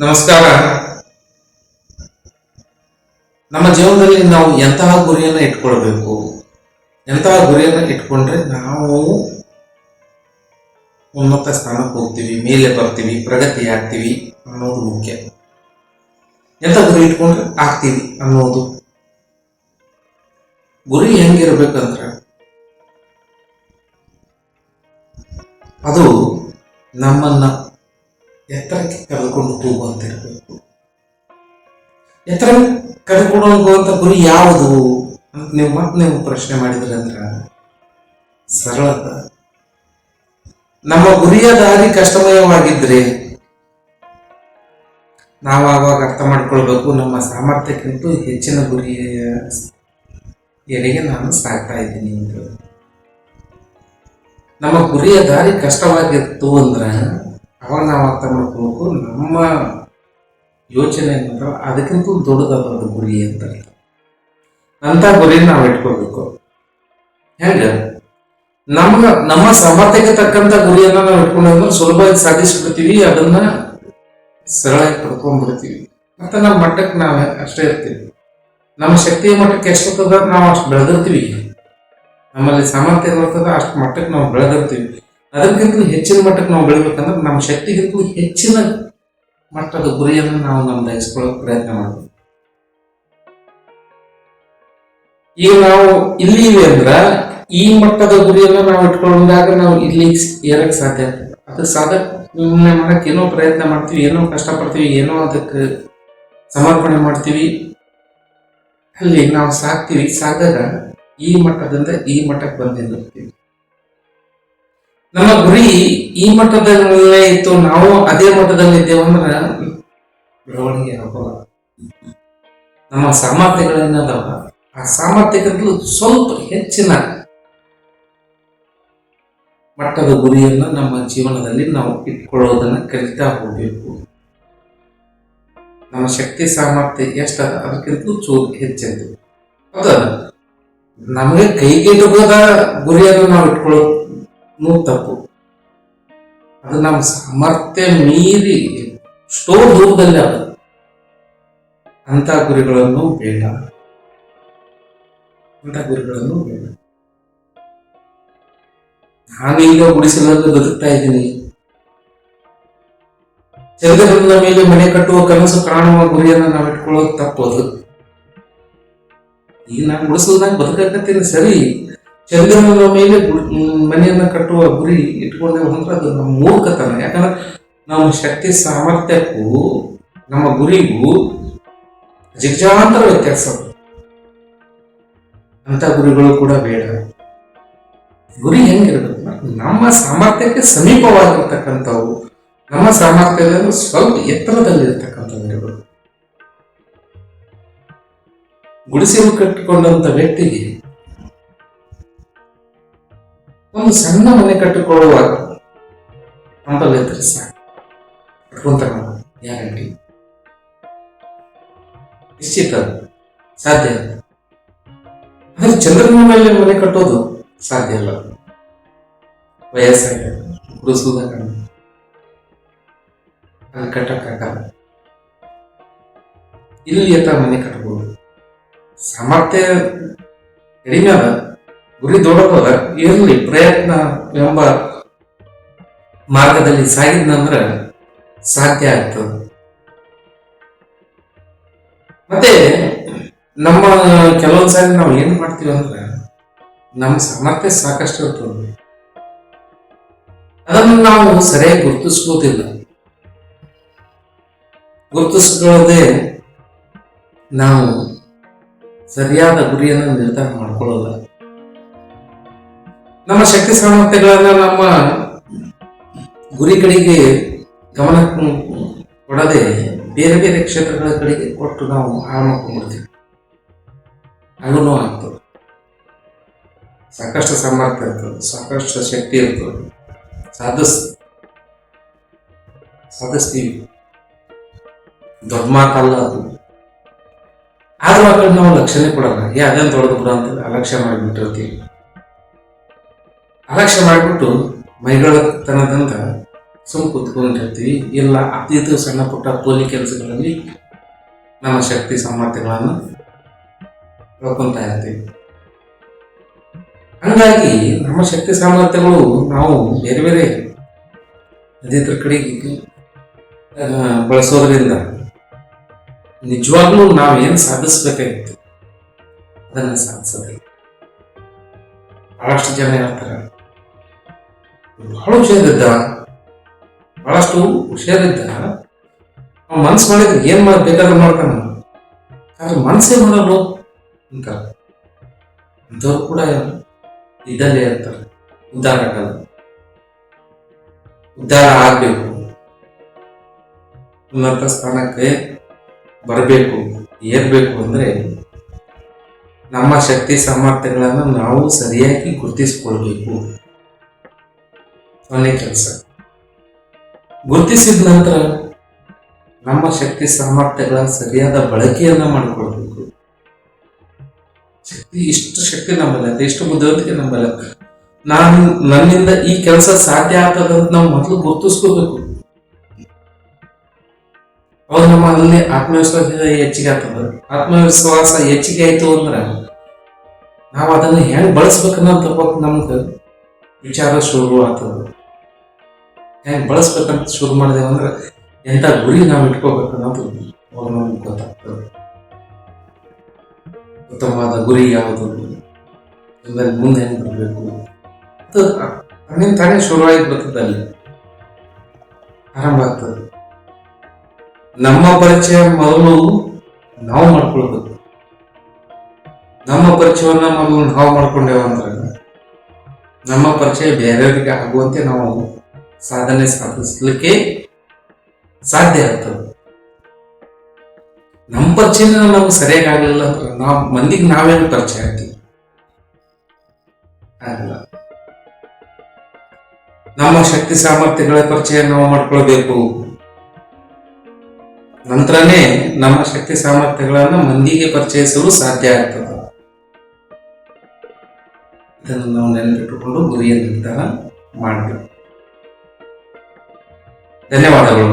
ನಮಸ್ಕಾರ. ನಮ್ಮ ಜೀವನದಲ್ಲಿ ನಾವು ಎಂತಹ ಗುರಿಯನ್ನು ಇಟ್ಕೊಳ್ಬೇಕು? ಎಂತಹ ಗುರಿಯನ್ನು ಇಟ್ಕೊಂಡ್ರೆ ನಾವು ಉನ್ನತ ಸ್ಥಾನಕ್ಕೆ ಹೋಗ್ತೀವಿ, ಮೇಲೆ ಬರ್ತೀವಿ ಪ್ರಗತಿ ಆಗ್ತೀವಿ ಅನ್ನೋದು ಮುಖ್ಯ. ಎಂತ ಗುರಿ ಇಟ್ಕೊಂಡ್ರೆ ಆಗ್ತೀವಿ ಅನ್ನೋದು. ಗುರಿ ಹೆಂಗಿರ್ಬೇಕಂದ್ರೆ ಅದು ನಮ್ಮನ್ನ ಎತ್ತರಕ್ಕೆ ಕರೆದುಕೊಂಡು ಹೋಗುವಂತಿರಬೇಕು ಎತ್ತರ ಕರೆದುಕೊಂಡು ಹೋಗುವಂತ ಗುರಿ ಯಾವುದು ಅಂತ ನೀವು ಮತ್ತೆ ನೀವು ಪ್ರಶ್ನೆ ಮಾಡಿದ್ರಿ ಅಂದ್ರ ಸರಳ ನಮ್ಮ ಗುರಿಯ ದಾರಿ ಕಷ್ಟಮಯವಾಗಿದ್ರೆ ನಾವು ಆವಾಗ ಅರ್ಥ ಮಾಡ್ಕೊಳ್ಬೇಕು, ನಮ್ಮ ಸಾಮರ್ಥ್ಯಕ್ಕಿಂತ ಹೆಚ್ಚಿನ ಗುರಿಯ ಎಡೆಗೆ ನಾನು ಸಾಕ್ತಾ ಇದ್ದೀನಿ ಅಂತ ನಮ್ಮ ಗುರಿಯ ದಾರಿ ಕಷ್ಟವಾಗಿತ್ತು ಅಂದ್ರೆ ಅವಾಗ ನಾವು ಅರ್ಥ ಮಾಡ್ಕೋಬೇಕು ನಮ್ಮ ಯೋಚನೆ ಏನಂದ್ರೆ ಅದಕ್ಕಿಂತ ದೊಡ್ಡದಾದ ಗುರಿ ಅಂತ ಅಂತ ಗುರಿ ನಾವು ಇಟ್ಕೋಬೇಕು. ಹೆಂಗ? ನಮ್ಮ ನಮ್ಮ ಸಾಮರ್ಥ್ಯಕ್ಕೆ ತಕ್ಕಂತ ಗುರಿಯನ್ನ ನಾವು ಇಟ್ಕೊಂಡ್ರೆ ಸುಲಭವಾಗಿ ಸಾಧಿಸ್ಬಿಡ್ತೀವಿ, ಅದನ್ನ ಸರಳಾಗಿ ಪಡ್ಕೊಂಡ್ಬಿಡ್ತೀವಿ. ಮತ್ತೆ ನಮ್ಮ ಮಟ್ಟಕ್ಕೆ ನಾವು ಅಷ್ಟೇ ಇರ್ತೀವಿ. ನಮ್ಮ ಶಕ್ತಿಯ ಮಟ್ಟಕ್ಕೆ ಎಷ್ಟೊತ್ತದ ನಾವು ಅಷ್ಟು ಬೆಳೆದಿರ್ತೀವಿ. ನಮ್ಮಲ್ಲಿ ಸಾಮರ್ಥ್ಯ ಬರ್ತದ ಅಷ್ಟು ಮಟ್ಟಕ್ಕೆ ನಾವು ಬೆಳೆದಿರ್ತೀವಿ. ಅದಕ್ಕಿಂತಲೂ ಹೆಚ್ಚಿನ ಮಟ್ಟಕ್ಕೆ ನಾವು ಬೆಳಿಬೇಕಂದ್ರೆ ನಮ್ಮ ಶಕ್ತಿಗಿಂತಲೂ ಹೆಚ್ಚಿನ ಮಟ್ಟದ ಗುರಿಯನ್ನು ನಾವು ನಮ್ದಾಗಿಸ್ಕೊಳ್ಳೋಕೆ ಪ್ರಯತ್ನ ಮಾಡ್ತೀವಿ ಈಗ ನಾವು ಇಲ್ಲಿ ಇದೆ ಅಂದ್ರೆ ಈ ಮಟ್ಟದ ಗುರಿಯನ್ನು ನಾವು ಇಟ್ಕೊಂಡಾಗ ನಾವು ಇಲ್ಲಿ ಏರಕ್ ಸಾಧ್ಯ ಅದು ಸಾಧಕ ಮಾಡಕ್ ಏನೋ ಪ್ರಯತ್ನ ಮಾಡ್ತೀವಿ, ಏನೋ ಕಷ್ಟಪಡ್ತೀವಿ, ಏನೋ ಅದಕ್ಕೆ ಸಮರ್ಪಣೆ ಮಾಡ್ತೀವಿ. ಅಲ್ಲಿ ನಾವು ಸಾಕ್ತೀವಿ ಸಾಕಾಗ ಈ ಮಟ್ಟದಿಂದ ಈ ಮಟ್ಟಕ್ಕೆ ಬಂದಿರ್ತೀವಿ ನಮ್ಮ ಗುರಿ ಈ ಮಟ್ಟದಲ್ಲೇ ಇತ್ತು, ನಾವು ಅದೇ ಮಟ್ಟದಲ್ಲಿ ಇದ್ದೇವೆ ಅಂದ್ರೆ ಬೆಳವಣಿಗೆ ಆಗೋಲ್ಲ ನಮ್ಮ ಸಾಮರ್ಥ್ಯಗಳೇನದಾವ ಆ ಸಾಮರ್ಥ್ಯಕ್ಕಿಂತಲೂ ಸ್ವಲ್ಪ ಹೆಚ್ಚಿನ ಮಟ್ಟದ ಗುರಿಯನ್ನ ನಮ್ಮ ಜೀವನದಲ್ಲಿ ನಾವು ಇಟ್ಕೊಳ್ಳೋದನ್ನ ಕಲಿತಾ ಹೋಗಬೇಕು. ನಮ್ಮ ಶಕ್ತಿ ಸಾಮರ್ಥ್ಯ ಎಷ್ಟದ? ಅದಕ್ಕಿಂತಲೂ ಚೂರು ಹೆಚ್ಚದ್ದು ಅದ ನಮಗೆ ಕೈಗೆಟುಕದ ಗುರಿಯನ್ನು ನಾವು ಇಟ್ಕೊಳ್ಳೋದು ತಪ್ಪು ಅದು ನಮ್ಮ ಸಾಮರ್ಥ್ಯ ಮೀರಿ ಎಷ್ಟೋ ದೂರದಲ್ಲಿ ಅದು. ಅಂತ ಗುರಿಗಳನ್ನು ಬೇಡ. ಅಂತ ಗುರಿಗಳನ್ನು ಬೇಡ. ನಾನೀಗ ಗುಡಿಸಲಲ್ಲಿ ಬದುಕ್ತಾ ಇದ್ದೀನಿ. ಚಂದ್ರನ ಮೇಲೆ ಮನೆ ಕಟ್ಟುವ ಕನಸು ಕಾಣುವ ಗುರಿಯನ್ನು ನಾವು ಇಟ್ಕೊಳ್ಳೋದು ತಪ್ಪೋದು ಈಗ ನಾನು ಉಳಿಸೋದಾಗ ಬದುಕಕತ್ತೀನಿ ಸರಿ. ಚಂದ್ರನ ಮೇಲೆ ಮನೆಯನ್ನ ಕಟ್ಟುವ ಗುರಿ ಇಟ್ಕೊಂಡೇವು ಅಂದ್ರೆ ಅದು ನಮ್ಮ ಮೂರ್ಖತನ. ಯಾಕಂದ್ರೆ ನಮ್ಮ ಶಕ್ತಿ ಸಾಮರ್ಥ್ಯಕ್ಕೂ, ನಮ್ಮ ಗುರಿಗೂ ಜಿಗ್ಜಾಂತರ ವ್ಯತ್ಯಾಸ ಅಂತ ಗುರಿಗಳು ಕೂಡ ಬೇಡ. ಗುರಿ ಹೆಂಗಿರ್ಬೇಕು ನಮ್ಮ ಸಾಮರ್ಥ್ಯಕ್ಕೆ ಸಮೀಪವಾಗಿರ್ತಕ್ಕಂಥವು. ನಮ್ಮ ಸಾಮರ್ಥ್ಯದಲ್ಲಿ ಸ್ವಲ್ಪ ಎತ್ತರದಲ್ಲಿರ್ತಕ್ಕಂಥವು ಇರಬೇಕು. ಗುಡಿಸಲು ಕಟ್ಟಿಕೊಂಡಂತ ವ್ಯಕ್ತಿಗೆ ಸಣ್ಣ ಮನೆ ಕಟ್ಟಿಕೊಳ್ಳುವಾಗ ಇದ್ರೆ ಸಾಕು ಗ್ಯಾರಂಟಿ. ನಿಶ್ಚಿತ ಸಾಧ್ಯ ಆದ್ರೆ ಚಂದ್ರನ ಮೇಲೆ ಮನೆ ಕಟ್ಟೋದು ಸಾಧ್ಯ ಅಲ್ಲ. ವಯಸ್ಸಾಗ ಕಡಿಮೆ. ಅಲ್ಲಿ ಕಟ್ಟಕ್ಕಾಗಲ್ಲ ಇಲ್ಲಿ ಎತ್ತ ಮನೆ ಕಟ್ಟಬಹುದು ಸಾಮರ್ಥ್ಯ ಕಡಿಮೆ ಅದ. ಗುರಿ ದೊಡ್ಡದದ ಇರಲಿ, ಪ್ರಯತ್ನ ಎಂಬ ಮಾರ್ಗದಲ್ಲಿ ಸಾಗಿದ್ನಂದ್ರೆ ಸಾಧ್ಯ ಆಯ್ತು. ಮತ್ತೆ ನಮ್ಮ ಕೆಲವೊಂದ್ಸಾರಿ ನಾವು ಏನ್ ಮಾಡ್ತೀವಿ ಅಂದ್ರೆ ನಮ್ಮ ಸಾಮರ್ಥ್ಯ ಸಾಕಷ್ಟು ಇರ್ತದೆ. ಅದನ್ನು ನಾವು ಸರಿಯಾಗಿ ಗುರುತಿಸ್ಕೋತಿಲ್ಲ. ಗುರುತಿಸ್ಕೊಳ್ಳದೆ ನಾವು ಸರಿಯಾದ ಗುರಿಯನ್ನು ನಿರ್ಧಾರ ಮಾಡ್ಕೊಳ್ಳೋಲ್ಲ. ನಮ್ಮ ಶಕ್ತಿ ಸಾಮರ್ಥ್ಯಗಳನ್ನ ನಮ್ಮ ಗುರಿ ಕಡೆಗೆ ಗಮನ ಕೊಡದೆ ಬೇರೆ ಬೇರೆ ಕ್ಷೇತ್ರಗಳ ಕಡೆಗೆ ಕೊಟ್ಟು ನಾವು ಹಾಳು ಮಾಡ್ಕೊಂಡ್ಬಿಡ್ತೀವಿ. ಹಾಗೂ ಆಗ್ತದೆ. ಸಾಕಷ್ಟು ಸಾಮರ್ಥ್ಯ ಇರ್ತದೆ, ಸಾಕಷ್ಟು ಶಕ್ತಿ ಇರ್ತದೆ. ಸಾಧಿಸ್ ಸಾಧಿಸ್ತೀವಿ ದೊಡ್ಡ ಮಾತಲ್ಲ ಅದು. ಆದ್ರೂ ಆ ನಾವು ಲಕ್ಷಣೆ ಕೊಡಲ್ಲ. ಏ ಅದೇನು ದೊಡ್ಡದು ಬಿಡ ಅಂತ ಅಲಕ್ಷ್ಯ ಮಾಡಿಬಿಟ್ಟಿರ್ತೀವಿ. ಅಲಕ್ಷ್ಯ ಮಾಡಿಬಿಟ್ಟು ಮೈಗಳತನದಿಂದ ಸುಮ್ ಕೂತ್ಕೊಂಡಿರ್ತೀವಿ. ಇಲ್ಲ ಅತಿಥಿ ಸಣ್ಣ ಪುಟ್ಟ ಕೂಲಿ ಕೆಲಸಗಳಲ್ಲಿ ನಮ್ಮ ಶಕ್ತಿ ಸಾಮರ್ಥ್ಯಗಳನ್ನು ಕಳ್ಕೊತಾ ಇರ್ತೀವಿ. ಹಂಗಾಗಿ ನಮ್ಮ ಶಕ್ತಿ ಸಾಮರ್ಥ್ಯಗಳು ನಾವು ಬೇರೆ ಬೇರೆ ಅದಿದ್ರ ಕಡೆಗೆ ಬಳಸೋದ್ರಿಂದ ನಿಜವಾಗ್ಲೂ ನಾವೇನು ಸಾಧಿಸ್ಬೇಕಾಗಿತ್ತು ಅದನ್ನು ಸಾಧಿಸೋದಿಲ್ಲ. ಬಹಳಷ್ಟು ಜನ ಹೇಳ್ತಾರೆ ಬಹಳ ಹುಷಾರಿದ್ದ ಬಹಳಷ್ಟು ಹುಷಾರಿದ್ದ ಮನ್ಸು ಮಾಡಿದ್ರೆ ಏನ್ ಮಾಡ್ಬೇಕಾದ್ರೆ ಬೇಕಾದ್ರೂ ಮಾಡ್ತಾನ. ಆದ್ರೆ ಮನ್ಸೇ ಮಾಡಲು ಅಂತ. ಕೂಡ ಇದ್ದಲ್ಲಿ ಇರ್ತಾರೆ ಉದ್ಧಾರ ಆಗಲ್ಲ. ಉದ್ಧಾರ ಆಗ್ಬೇಕು. ಉನ್ನತ ಸ್ಥಾನಕ್ಕೆ ಬರಬೇಕು, ಏರ್ಬೇಕು ಅಂದ್ರೆ ನಮ್ಮ ಶಕ್ತಿ ಸಾಮರ್ಥ್ಯಗಳನ್ನು ನಾವು ಸರಿಯಾಗಿ ಗುರುತಿಸಿಕೊಳ್ಬೇಕು. ಕೊನೆ ಕೆಲಸ. ಗುರುತಿಸಿದ ನಂತರ ನಮ್ಮ ಶಕ್ತಿ ಸಾಮರ್ಥ್ಯಗಳ ಸರಿಯಾದ ಬಳಕೆಯನ್ನ ಮಾಡಿಕೊಳ್ಬೇಕು ಶಕ್ತಿ ಇಷ್ಟು ಶಕ್ತಿ ನಮ್ಮಲ್ಲ ಇಷ್ಟು ಬುದ್ಧಿವಂತಿಕೆ ನಮ್ಮಲ್ಲ ನಾನು ನನ್ನಿಂದ ಈ ಕೆಲಸ ಸಾಧ್ಯ ಆಗ್ತದಂತ ನಾವು ಮೊದಲು ಗುರುತಿಸ್ಕೋಬೇಕು. ಅವಾಗ ನಮ್ಮಲ್ಲಿ ಆತ್ಮವಿಶ್ವಾಸ ಹೆಚ್ಚಿಗೆ ಆಗ್ತದ. ಆತ್ಮವಿಶ್ವಾಸ ಹೆಚ್ಚಿಗೆ ಆಯ್ತು ಅಂದ್ರೆ ನಾವು ಅದನ್ನ ಹೆಂಗ್ ಬಳಸ್ಬೇಕನ್ನೋ ತಪ್ಪ ನಮ್ಗೆ ವಿಚಾರ ಶುರು ಆಗ್ತದ. ಹೆಂಗ್ ಬಳಸ್ಬೇಕಂತ ಶುರು ಮಾಡಿದೆವು ಅಂದ್ರೆ ಎಂತ ಗುರಿ ನಾವು ಇಟ್ಕೋಬೇಕು ಅನ್ನೋದು ಗೊತ್ತಾಗ್ತದೆ. ಉತ್ತಮವಾದ ಗುರಿ ಯಾವುದು? ಮುಂದೆ ಹೆಂಗ್ ಬರಬೇಕು? ಅದು ತಾನೇ ಶುರುವಾಗಿ ಬರ್ತದೆ ಅಲ್ಲಿ? ಆರಂಭ ಆಗ್ತದೆ. ನಮ್ಮ ಪರಿಚಯ ಮೊದಲು ನಾವು ಮಾಡ್ಕೊಳ್ಬೇಕು. ನಮ್ಮ ಪರಿಚಯವನ್ನ ಮೊದಲು ನಾವು ಮಾಡ್ಕೊಂಡೇವಂದ್ರೆ ನಮ್ಮ ಪರಿಚಯ ಬೇರೆಯವರಿಗೆ ಆಗುವಂತೆ ನಾವು ಸಾಧನೆ ಸಾಧಿಸ್ಲಿಕ್ಕೆ ಸಾಧ್ಯ ಆಗ್ತದೆ. ನಮ್ಮ ಪರಿಚಯನ ನಮ್ಗೆ ಸರಿಯಾಗಿ ಆಗಲಿಲ್ಲ ನಾವು ಮಂದಿಗೆ ನಾವೇನು ಪರಿಚಯ ಆಗ್ತೀವಿ. ಆಗಲ್ಲ. ನಮ್ಮ ಶಕ್ತಿ ಸಾಮರ್ಥ್ಯಗಳ ಪರಿಚಯ ನಾವು ಮಾಡ್ಕೊಳ್ಬೇಕು. ನಂತರನೇ ನಮ್ಮ ಶಕ್ತಿ ಸಾಮರ್ಥ್ಯಗಳನ್ನು ಮಂದಿಗೆ ಪರಿಚಯಿಸಲು ಸಾಧ್ಯ ಆಗ್ತದೆ. ಇದನ್ನು ನಾವು ನೆನಪಿಟ್ಟುಕೊಂಡು ಗುರಿಯ ನಿರ್ಧಾರ ಮಾಡಬೇಕು. ധന്യവാദങ്ങളും